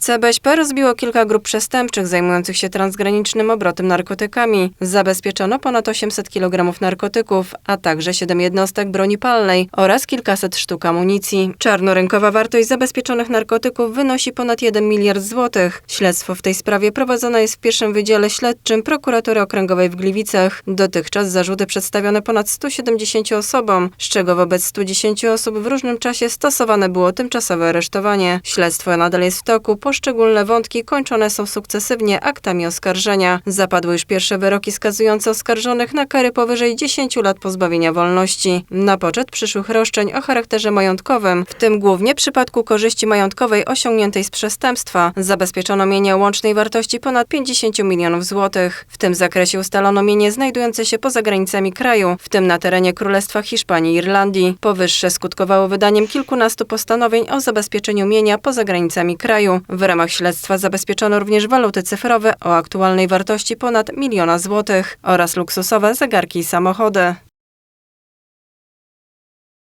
CBŚP rozbiło kilka grup przestępczych zajmujących się transgranicznym obrotem narkotykami. Zabezpieczono ponad 800 kg narkotyków, a także 7 jednostek broni palnej oraz kilkaset sztuk amunicji. Czarnorynkowa wartość zabezpieczonych narkotyków wynosi ponad 1 miliard złotych. Śledztwo w tej sprawie prowadzone jest w pierwszym Wydziale Śledczym Prokuratury Okręgowej w Gliwicach. Dotychczas zarzuty przedstawione ponad 170 osobom, z czego wobec 110 osób w różnym czasie stosowane było tymczasowe aresztowanie. Śledztwo nadal jest w toku, poszczególne wątki kończone są sukcesywnie aktami oskarżenia. Zapadły już pierwsze wyroki skazujące oskarżonych na kary powyżej 10 lat pozbawienia wolności. Na poczet przyszłych roszczeń o charakterze majątkowym, w tym głównie w przypadku korzyści majątkowej osiągniętej z przestępstwa, zabezpieczono mienie łącznej wartości ponad 50 milionów złotych. W tym zakresie ustalono mienie znajdujące się poza granicami kraju, w tym na terenie Królestwa Hiszpanii i Irlandii. Powyższe skutkowało wydaniem kilkunastu postanowień o zabezpieczeniu mienia poza granicami kraju. W ramach śledztwa zabezpieczono również waluty cyfrowe o aktualnej wartości ponad miliona złotych oraz luksusowe zegarki i samochody.